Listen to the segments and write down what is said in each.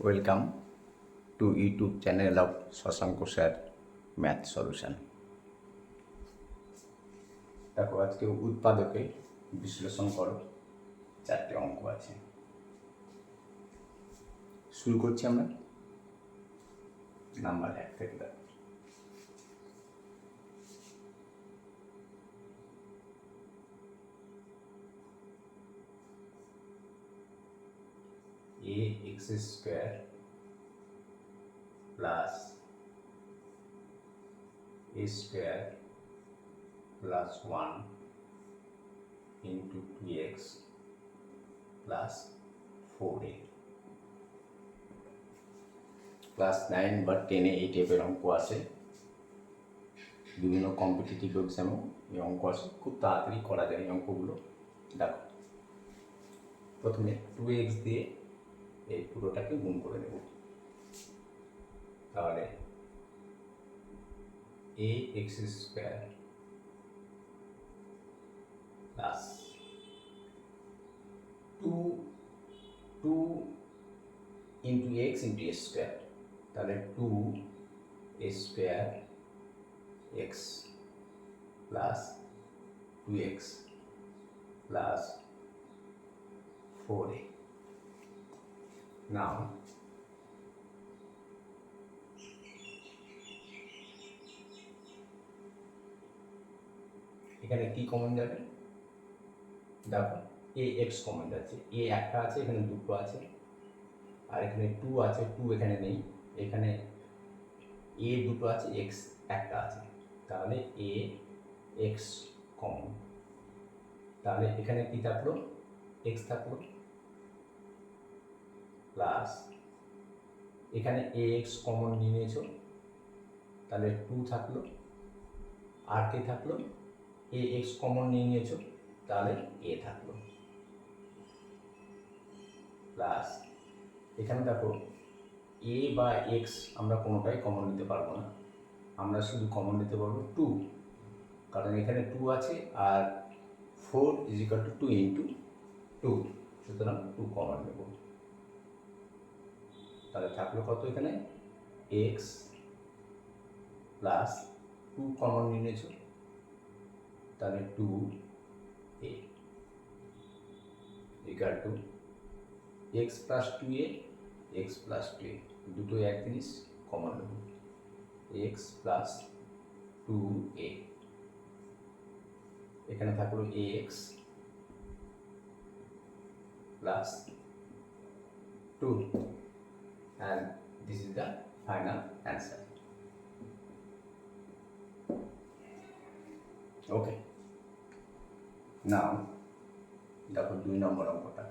Welcome to YouTube channel of Shashank sir math solution দেখো, আজকে উৎপাদকে বিশ্লেষণ করো। চারটে অঙ্ক আছে। শুরু করছি আমরা। নাম্বার এক থেকে দেখো। A x square plus a square plus 1 into 2x plus 4a class nine বা টেনে এই টাইপের অঙ্ক আসে বিভিন্ন কম্পিটিটিভ এক্সামেও এই অঙ্ক আসে খুব তাড়াতাড়ি করা যায় এই অঙ্কগুলো। দেখো। প্রথমে টু এক্স দিয়ে এই পুরোটাকে গুণ করে দেব তাহলে a x square plus two two into x into a square তাহলে two a square x plus two x plus four a Now, এখানে কি কমন যাবে? দেখো এ এক্স কমন যাচ্ছে এ একটা আছে এখানে দুটো আছে। আর এখানে টু আছে টু এখানে নেই। এখানে এ দুটো আছে এক্স একটা আছে। তাহলে এ এক্স কমন তাহলে এখানে কি থাকল? এক্স থাকল। প্লাস এখানে এ এক্স কমন নিয়ে নিয়েছো, তাহলে টু থাকল, আর কে থাকল? এ এক্স কমন নিয়ে নিয়েছো, তাহলে এ থাকল। প্লাস এখানে দেখো এ বা এক্স আমরা কোনোটাই কমন নিতে পারব না, আমরা শুধু কমন নিতে পারব টু কারণ এখানে টু আছে আর four is two two into two সুতরাং টু কমন নেব। তাহলে থাকল কত এখানে? এক্স প্লাস টু কমন নিয়ে নিয়েছ তাহলে two a equal to x plus two a x plus two a দুটো এক জিনিস কমন নেব এক্স প্লাস টু এ এখানে থাকল a x plus two and this is the final answer. Okay. Now, দেখো দুই নম্বর অঙ্কটা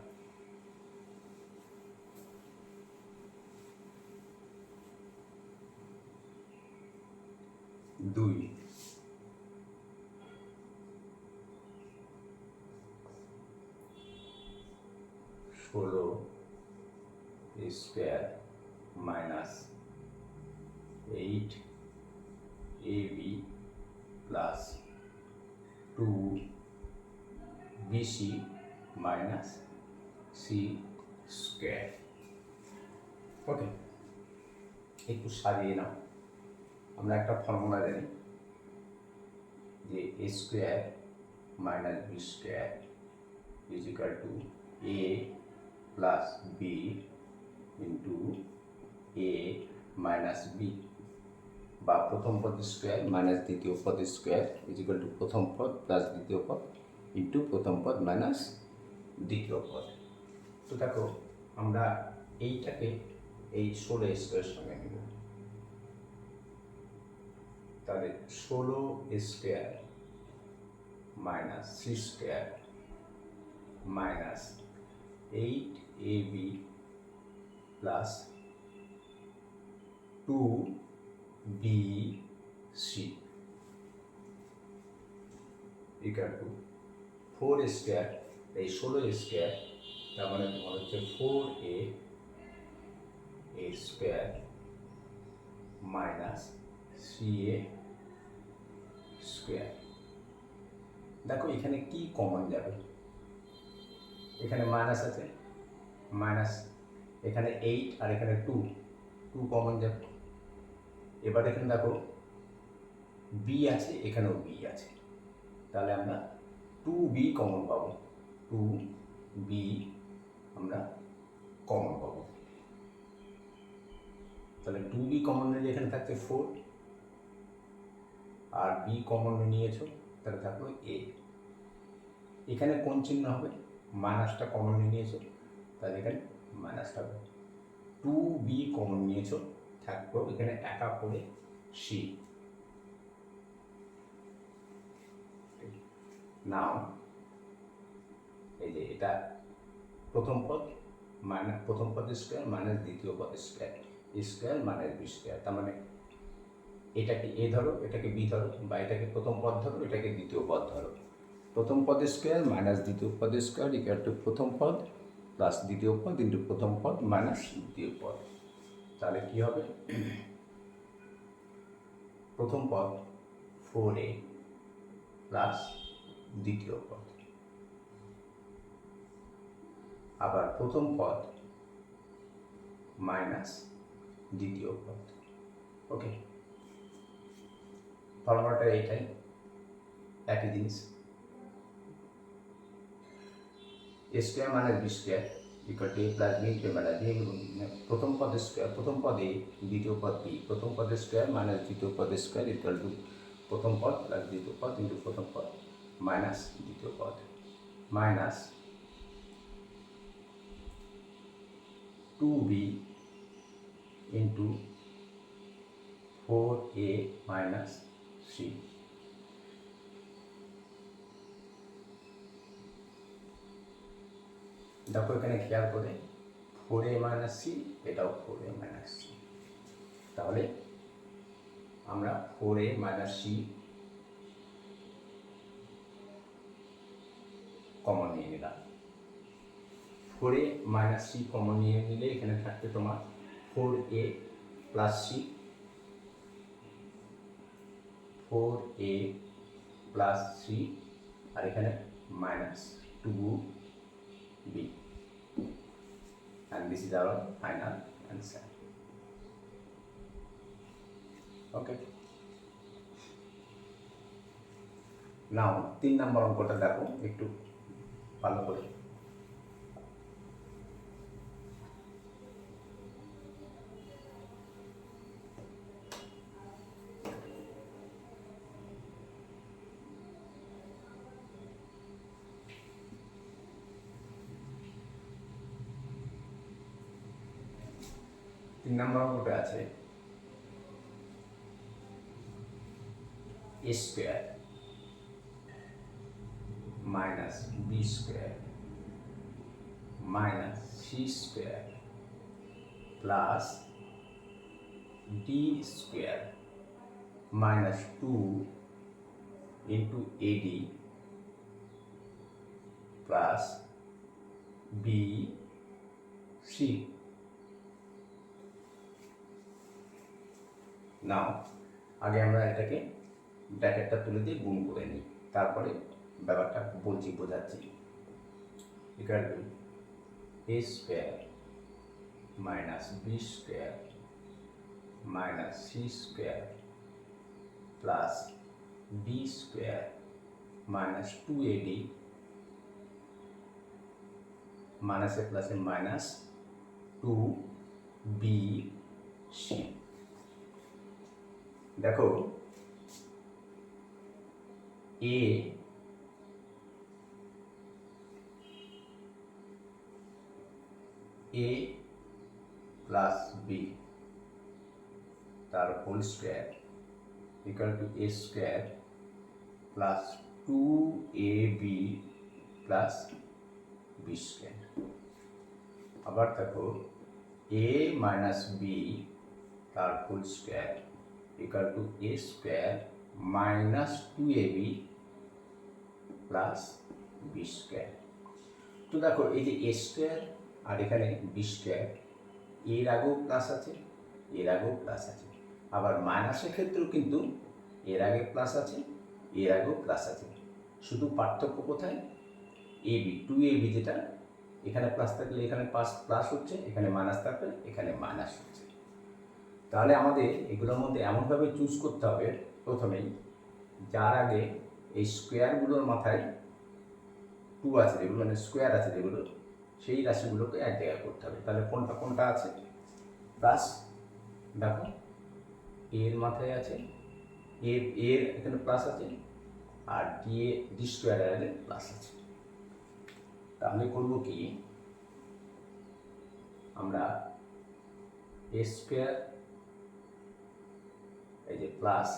দুই BC minus c square okay একটু সাজিয়ে নাও। আমরা একটা ফর্মুলা জানি যে a square minus b square is to a plus b into a minus b বা প্রথম পদ স্কোয়ার মাইনাস দ্বিতীয় পদ স্কোয়ার ইজিক্যাল টু প্রথম পদ প্লাস দ্বিতীয় পদ ইন্টু প্রথম পদ মাইনাস দ্বিতীয় পদ। তো দেখো, আমরা এইটাকে এই ষোলো স্কোয়ার সঙ্গে নেব। তাহলে ষোলো square minus c square minus eight a b plus two b c. Equal to four square এই ষোলো স্কোয়ার তার মানে তোমার হচ্ছে four a a square minus c a square দেখো এখানে কি কমন যাবে? এখানে মাইনাস আছে মাইনাস এখানে এইট আর এখানে টু টু কমন যাবে। এবার এখানে দেখো বি আছে, এখানেও বি আছে। তাহলে আমরা টু বি কমন পাবো। টু বি আমরা কমন পাবো। তাহলে টু বি কমন নিলে এখানে থাকছে ফোর আর বি কমন নিয়েছো, তাহলে থাকল এ এখানে কোন চিহ্ন হবে? মাইনাসটা কমন নিয়েছো, তাহলে এখানে মাইনাসটা হবে। টু বি কমন নিয়েছো, থাকল এখানে একা করে সি নাও। এই যে এটা প্রথম পদ মাইনাস প্রথম পদের স্কোয়ার মাইনাস দ্বিতীয় পদের square square minus b square তার মানে এটাকে এ ধরো, এটাকে বি ধরো বা এটাকে প্রথম পদ ধরো, এটাকে দ্বিতীয় পদ ধরো। প্রথম পদের স্কোয়ার মাইনাস দ্বিতীয় পদের স্কোয়ার ইকাল টু প্রথম পদ প্লাস দ্বিতীয় পদ ইন্টু প্রথম পদ মাইনাস দ্বিতীয় পদ। তাহলে কি হবে? প্রথম পদ ফোর এ প্লাস দ্বিতীয় পদ। আবার প্রথম পদ মাইনাস দ্বিতীয় পদ। ওকে ফর্মুলাটা এইটাই, একই জিনিস। A square minus b square equal to a plus b into minus b প্রথম পদের স্কোয়ার প্রথম পদে দ্বিতীয় পদ বি প্রথম পদের স্কোয়ার মাইনাস দ্বিতীয় পদের স্কোয়ার ইকুয়াল টু প্রথম পদ প্লাস দ্বিতীয় পদ ইন্টু প্রথম পদ। মাইনাস দ্বিতীয় পদ। Minus two b into four a minus c দেখো এখানে খেয়াল করে ফোর এ মাইনাস সি এটাও ফোর এ মাইনাস সি তাহলে আমরা four a minus c common নিয়ে নিলাম ফোর মাইনাস সি কমন নিয়ে নিলে এখানে থাকবে তোমার four a plus c four a plus c আর এখানে minus two b and this is our final answer. Okay. নাও তিন নম্বর অঙ্কটা দেখো, একটু ভালো করে তিন নম্বর অঙ্কটা আছে a square minus b square minus c square plus d square minus two into AD plus BC C নাও আগে আমরা এটাকে ব্র্যাকেটটা তুলে দিয়ে গুণ করে নিই। তারপরে ব্যাপারটা বলছি, বোঝাচ্ছি। Equal to a square minus b square minus c square plus b square minus two a d মাইনাসে প্লাসে মাইনাস টু বি সি দেখো এ এ প্লাস বি তার whole square equal to a square plus two a b plus b square আবার দেখো এ minus B তার whole square equal to a square minus two a b plus b square তো দেখো, এই যে এ square আর এখানে B square এর আগেও প্লাস আছে এর আগেও প্লাস আছে। আবার মাইনাসের ক্ষেত্রেও কিন্তু এর আগে প্লাস আছে এর আগেও প্লাস আছে। শুধু পার্থক্য কোথায়? A b, two a b যেটা, এখানে প্লাস থাকলে এখানে প্লাস প্লাস হচ্ছে, এখানে মাইনাস থাকলে এখানে মাইনাস হচ্ছে। তাহলে আমাদের এগুলোর মধ্যে এমনভাবে চুজ করতে হবে, প্রথমেই, যার আগে এই স্কোয়ারগুলোর মাথায় টু আছে, যেগুলো মানে স্কোয়ার আছে যেগুলো সেই রাশিগুলোকে এক জায়গায় করতে হবে। তাহলে কোনটা কোনটা আছে? প্লাস দেখো এর মাথায় আছে এ এর এখানে প্লাস আছে, আর d a d square plus আছে। তাহলে করব কি? আমরা এ স্কোয়ার এই যে প্লাস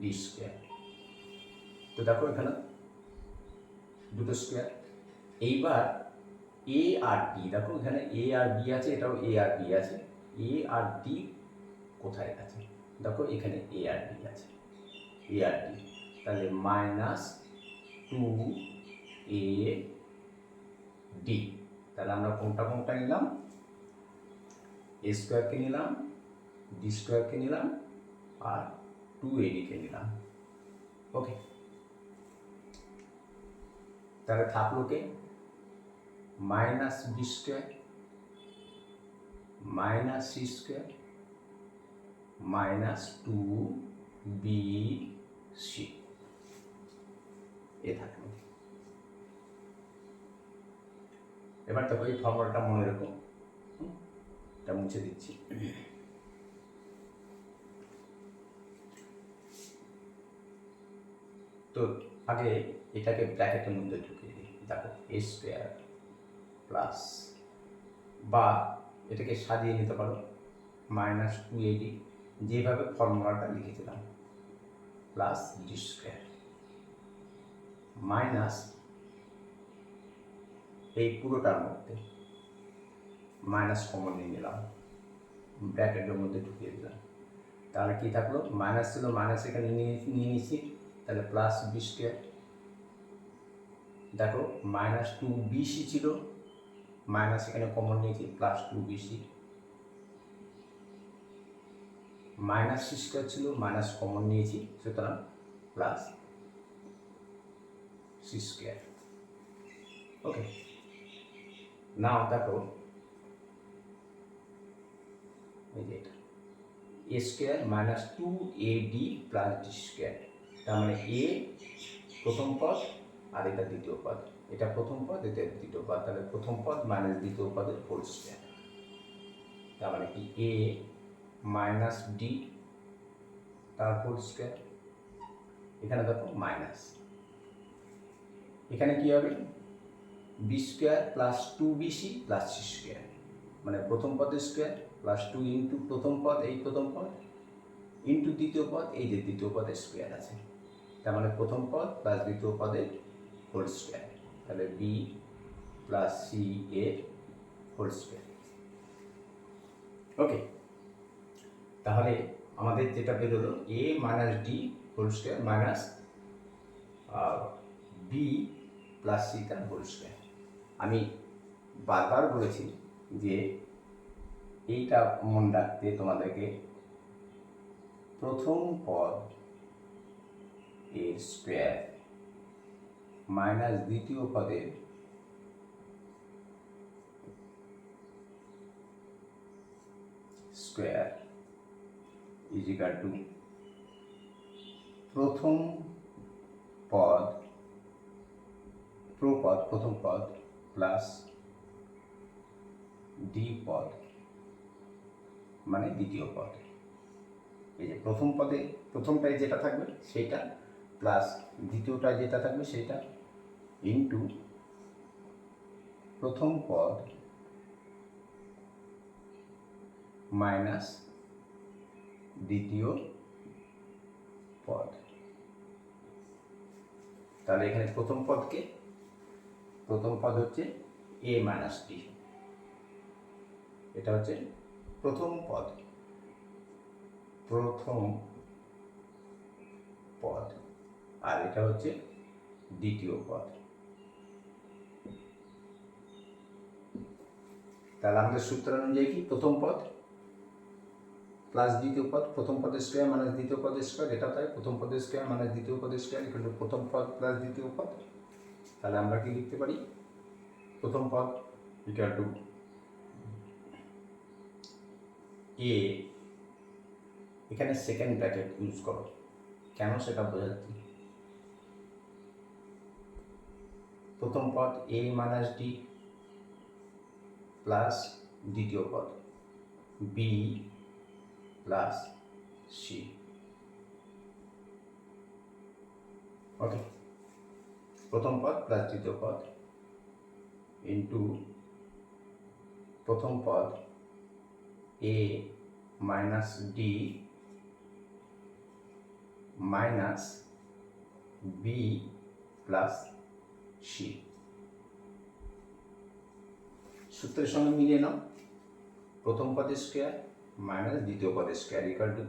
ডি স্কোয়ার তো দেখো এখানে দুটো স্কোয়ার এইবার এ আর ডি দেখো এখানে এ আর বি আছে, এটাও এ আর বি আছে। এ আর ডি কোথায় আছে? দেখো এখানে এ আর ডি আছে। এ আর ডি তাহলে মাইনাস টু এ ডি তাহলে আমরা কোনটা কোনটা নিলাম? এ স্কোয়ারকে নিলাম ডি স্কোয়ারকে নিলাম, আর টু এডিকে নিলাম। ওকে তাহলে থাকল কে? Minus b square, minus c square, minus two b c. এ থাকল। এবার দেখো এই ফর্মুলাটা মনে রেখো। এটা মুছে দিচ্ছি। তো আগে এটাকে ব্র্যাকেটের মধ্যে ঢুকিয়ে দিই। দেখো এ স্কোয়ার প্লাস বা এটাকে সাজিয়ে নিতে পারো মাইনাস টু এডি যেভাবে ফর্মুলাটা লিখেছিলাম প্লাস ডি স্কোয়ার মাইনাস এই পুরোটার মধ্যে মাইনাস কমন নিয়ে নিলাম, ব্র্যাকেটের মধ্যে ঢুকিয়ে দিলাম। তাহলে কি থাকল? মাইনাস ছিল মাইনাস এখানে নিয়ে নিয়ে নিয়েছি তাহলে প্লাস বি স্কোয়ার দেখো মাইনাস টু বিসি ছিল মাইনাস এখানে কমন নিয়েছি plus two BC minus square ছিল মাইনাস কমন নিয়েছি, সুতরাং প্লাস সি স্কোয়ার ওকে নাও দেখো, এই যে এটা। A square minus two a d plus d square তার মানে এ প্রথম পদ আর এটা দ্বিতীয় পদ। এটা প্রথম পদ, এটা দ্বিতীয় পদ। তাহলে প্রথম পদ মাইনাস দ্বিতীয় পদের হোল স্কোয়ার তার মানে কি? এ মাইনাস ডি তার হোল স্কোয়ার এখানে দেখো মাইনাস এখানে কি হবে? B square plus two BC plus c square মানে প্রথম পদের স্কোয়ার প্লাস টু ইন্টু প্রথম পদ, এই প্রথম পদ ইন্টু দ্বিতীয় পদ, এই যে দ্বিতীয় পদের স্কোয়ার আছে। তার মানে প্রথম পদ প্লাস দ্বিতীয় পদের হোল স্কোয়ার তাহলে বি প্লাস সি এ হোল স্কোয়ার ওকে তাহলে আমাদের যেটা বেরোলো a minus d whole square minus b plus c তার হোল স্কোয়ার আমি বারবার বলেছি যে এইটা মন রাখতে তোমাদেরকে প্রথম পদ এর স্কোয়ার মাইনাস দ্বিতীয় পদের স্কোয়ার ইজিকাল টু প্রথম পদ প্রপদ প্রথম পদ প্লাস ডি পদ মানে দ্বিতীয় পদ। এই যে প্রথম পদে প্রথমটায় যেটা থাকবে সেইটা প্লাস দ্বিতীয়টায় যেটা থাকবে সেটা ইন্টু প্রথম পদ মাইনাস দ্বিতীয় পদ। তাহলে এখানে প্রথম পদকে, প্রথম পদ হচ্ছে এ মাইনাস টি এটা হচ্ছে প্রথম পদ। প্রথম পদ। আর এটা হচ্ছে দ্বিতীয় পদ। তাহলে আমাদের সূত্র অনুযায়ী কি? প্রথম পদ প্লাস দ্বিতীয় পদ, প্রথম পদের স্কোয়ার মানে দ্বিতীয় পদের স্কোয়ার এটা তাই? প্রথম পদের স্কোয়ার মানে দ্বিতীয় পদের স্কোয়ার ইকুয়াল টু প্রথম পদ প্লাস দ্বিতীয় পদ। তাহলে আমরা কি লিখতে পারি? প্রথম পদ ইকুয়াল টু এ এখানে সেকেন্ড ব্র্যাকেট ইউজ করো। কেন সেটা বোঝাচ্ছি? প্রথম পদ এ মাইনাস ডি প্লাস দ্বিতীয় পদ। বি প্লাস সি ওকে প্রথম পদ প্লাস দ্বিতীয় পদ ইন্টু প্রথম পদ a minus d minus b plus c সূত্রের সঙ্গে মিলিয়ে নাও। প্রথম পদের স্কোয়ার মাইনাস দ্বিতীয় পদের স্কোয়ার ইকাল টু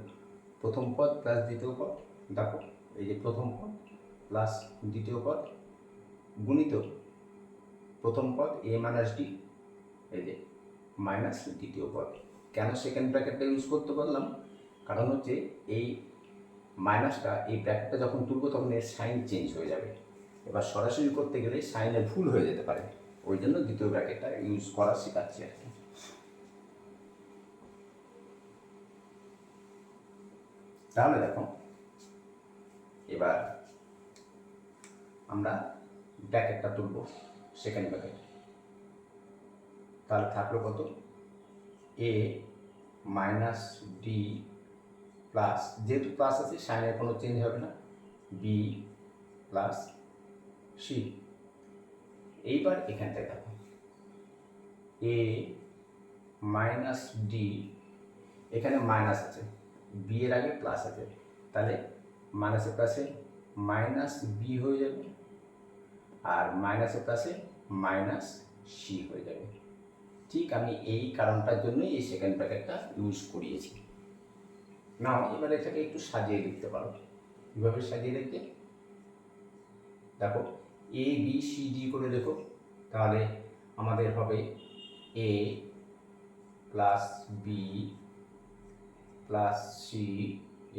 প্রথম পদ প্লাস দ্বিতীয় পদ। দেখো, এই যে প্রথম পদ প্লাস দ্বিতীয় পদ গুণিত প্রথম পদ এ মাইনাস ডি এই যে মাইনাস দ্বিতীয় পদ। কেন সেকেন্ড ব্র্যাকেটটা ইউজ করতে পারলাম কারণ হচ্ছে এই মাইনাসটা এই ব্র্যাকেটটা যখন তুলবো তখন এর সাইন চেঞ্জ হয়ে যাবে। এবার সরাসরি করতে গেলে সাইনে ভুল হয়ে যেতে পারে। ওই জন্য দ্বিতীয় ব্র্যাকেটটা ইউজ করা শেখাচ্ছি আর কি। তাহলে দেখো, এবার আমরা ব্র্যাকেটটা তুলব সেকেন্ড ব্র্যাকেট তাহলে থাকল কত? এ মাইনাস ডি প্লাস যেহেতু প্লাস আছে সাইনের কোনো চেঞ্জ হবে না। বি প্লাস সি এইবার এখানটায় দেখো। এ মাইনাস ডি এখানে মাইনাস আছে। বি এর আগে প্লাস আছে। তাহলে মাইনাসের প্লাসে মাইনাস বি হয়ে যাবে আর মাইনাসের প্লাসে মাইনাস সি হয়ে যাবে। ঠিক আমি এই কারণটার জন্যই এই সেকেন্ড ব্র্যাকেটটা ইউজ করিয়েছি। না এবার এটাকে একটু সাজিয়ে লিখতে পারো। কীভাবে সাজিয়ে লিখতে দেখো এ বি সি ডি করে লেখো, তাহলে আমাদের হবে a plus b plus c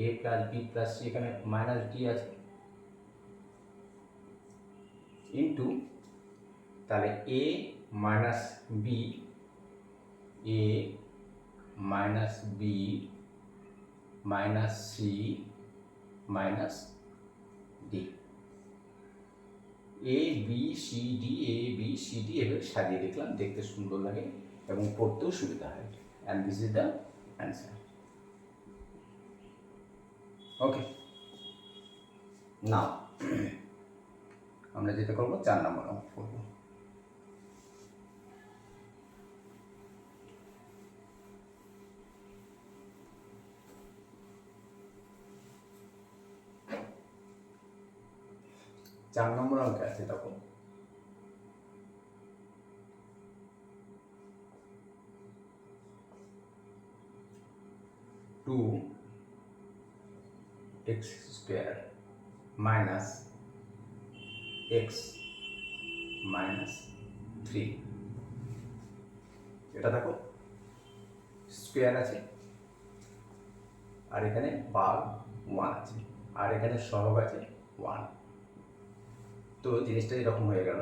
a plus b plus c এখানে মাইনাস ডি আছে। ইন্টু তাহলে a minus b a minus b minus c minus d a b c d a b c d এভাবে সাজিয়ে দেখলাম, দেখতে সুন্দর লাগে এবং পড়তেও সুবিধা হয়। And this is the answer okay না আমরা যেটা করব, চার নম্বর অঙ্ক করব। চার নম্বর অঙ্কে আছে তখন। Two x square minus x minus three এটা দেখো স্কোয়ার আছে, আর এখানে বাঘ ওয়ান আছে, আর এখানে সহগ আছে ওয়ান তো জিনিসটা এরকম হয়ে গেল।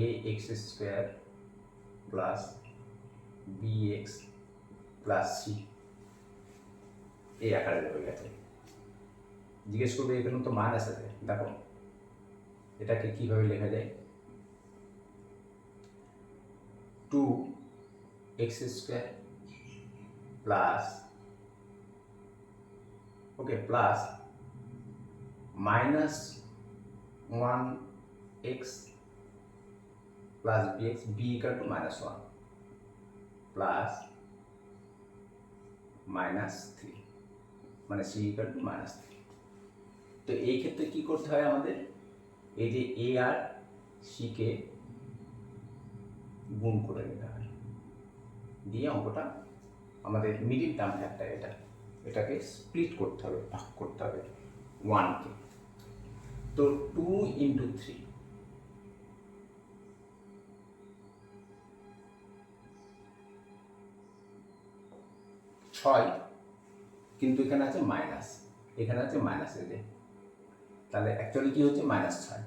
A x square plus b x plus c এই আকারে হয়ে গেছে। জিজ্ঞেস করবে, এখানে তো মাইনাস আছে দেখো, এটাকে কীভাবে লেখা যায়? Two x square plus okay plus minus one x plus b x b equal to minus one plus minus three মানে c equal to minus three তো এই ক্ষেত্রে কি করতে হয় আমাদের? এই যে এ আর সিকে গুণ করে নিতে হয়। দিয়ে অঙ্কটা আমাদের মিডিল টার্ম ফ্যাক্টর এটা, এটাকে স্প্লিট করতে হবে, ভাগ করতে হবে। ওয়ানকে তো টু ইন্টু থ্রি ছয়, কিন্তু এখানে আছে মাইনাস এখানে আছে মাইনাস এলে তাহলে অ্যাকচুয়ালি কি হচ্ছে? মাইনাস ছয়।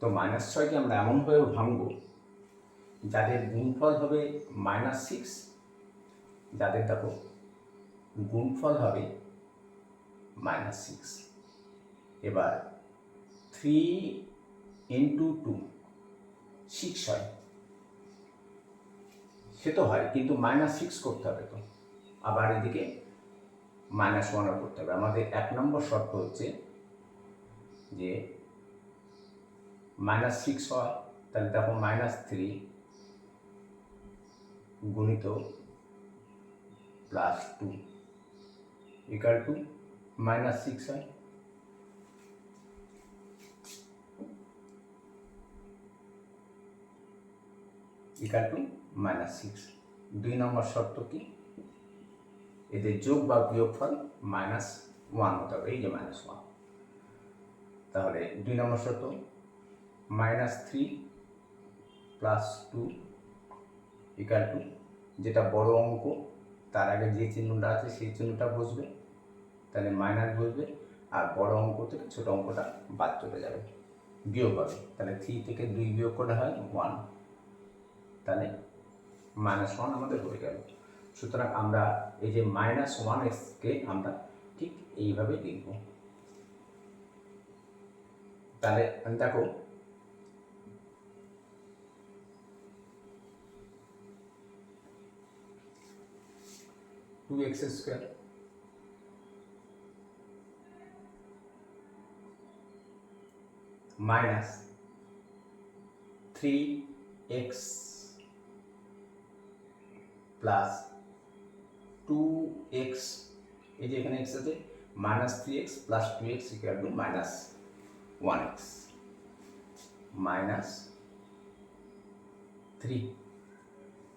তো মাইনাস ছয়কে আমরা এমনভাবে ভাঙব, যাদের গুণফল হবে মাইনাস সিক্স যাদের দেখো, গুণফল হবে মাইনাস সিক্স এবার থ্রি ইন্টু টু সিক্স হয়। সে তো হয়, কিন্তু মাইনাস সিক্স করতে হবে তো। আবার এদিকে মাইনাস ওয়ানও করতে হবে। আমাদের এক নম্বর শর্ত হচ্ছে যে মাইনাস সিক্স হয়, তাহলে তখন মাইনাস থ্রি গুণিত plus two equal to minus six হয় ইকাল টু মাইনাস সিক্স দুই নম্বর শর্ত কি? এদের যোগ বা বিয়োগফল মাইনাস ওয়ান হতে হবে। এই যে মাইনাস ওয়ান তাহলে দুই নম্বর শর্ত minus three plus two equal to যেটা বড় অঙ্ক, তার আগে যে চিহ্নটা আছে সেই চিহ্নটা বসবে। তাহলে মাইনাস বসবে আর বড় অঙ্ক থেকে ছোট অঙ্কটা বাদ চলে যাবে। বিয়োগ হবে। তাহলে থ্রি থেকে দুই বিয়োগ করে হয়? ওয়ান তাহলে মাইনাস ওয়ান আমাদের হয়ে গেল। সুতরাং আমরা এই যে মাইনাস ওয়ান এক্সকে আমরা ঠিক এইভাবে লিখব। তাহলে দেখো two x square minus three x plus two x, এই যে এখানে এক্স আছে, minus three x plus two x equal to minus one x, minus three.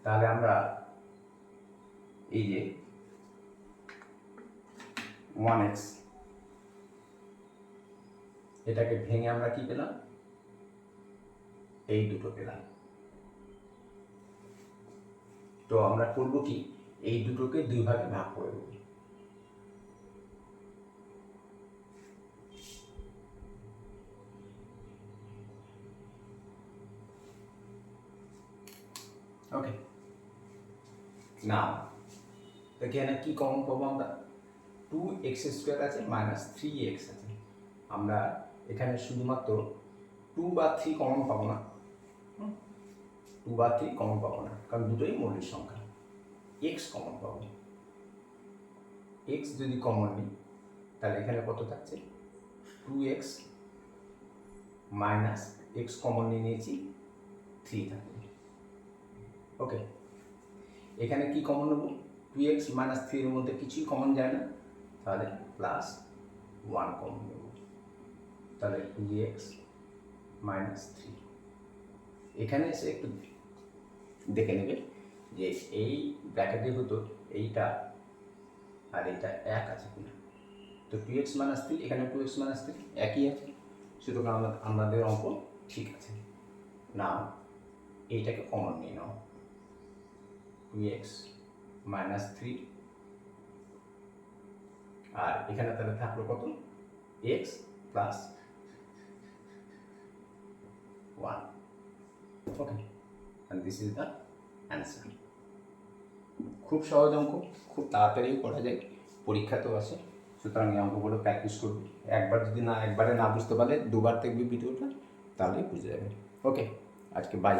তাহলে আমরা এই যে ওয়ান এক্স এটাকে ভেঙে আমরা কি পেলাম? এই দুটো পেলাম। তো আমরা করব কি? এই দুটোকে দুই ভাগে ভাগ করে দেব ওকে না এখানে কি কমন পাবো আমরা? টু এক্স স্কোয়ার আছে মাইনাস থ্রি এক্স আছে। আমরা এখানে শুধুমাত্র টু বা থ্রি কমন পাবো না। টু বা থ্রি কমন পাবো না, কারণ দুটোই মৌলিক সংখ্যা। এক্স কমন পাবো। এক্স যদি কমন নিই, তাহলে এখানে কত থাকছে? Two x minus x common নিয়ে নিয়েছি থ্রি থাকবে। ওকে এখানে কি কমন নেব? টু এক্স মাইনাস থ্রির মধ্যে কিছুই কমন যায় না। তাহলে প্লাস ওয়ান কমন নেব। তাহলে টু মাইনাস থ্রি এখানে এসে একটু দেখে নেবে যে এই ব্র্যাকেটের ভিতর এইটা আর এইটা এক আছে কিনা। তো টু এক্স মাইনাস থ্রি এখানে টু এক্স মাইনাস থ্রি একই আছে। সুতরাং আমরা আমাদের অঙ্ক ঠিক আছে। না এইটাকে কমন নিয়ে নাও। টু এক্স মাইনাস থ্রি আর এখানে তাহলে থাকল কত? X plus one okay And this is the answer. খুব সহজ অঙ্ক, খুব তাড়াতাড়ি করা যায় পরীক্ষাতেও আসে সুতরাং এই অঙ্কগুলো প্র্যাকটিস করবে। একবার যদি না, একবারে না বুঝতে পারলে দুবার দেখবি ভিডিওটা তাহলেই বুঝে যাবে। ওকে আজকে বাই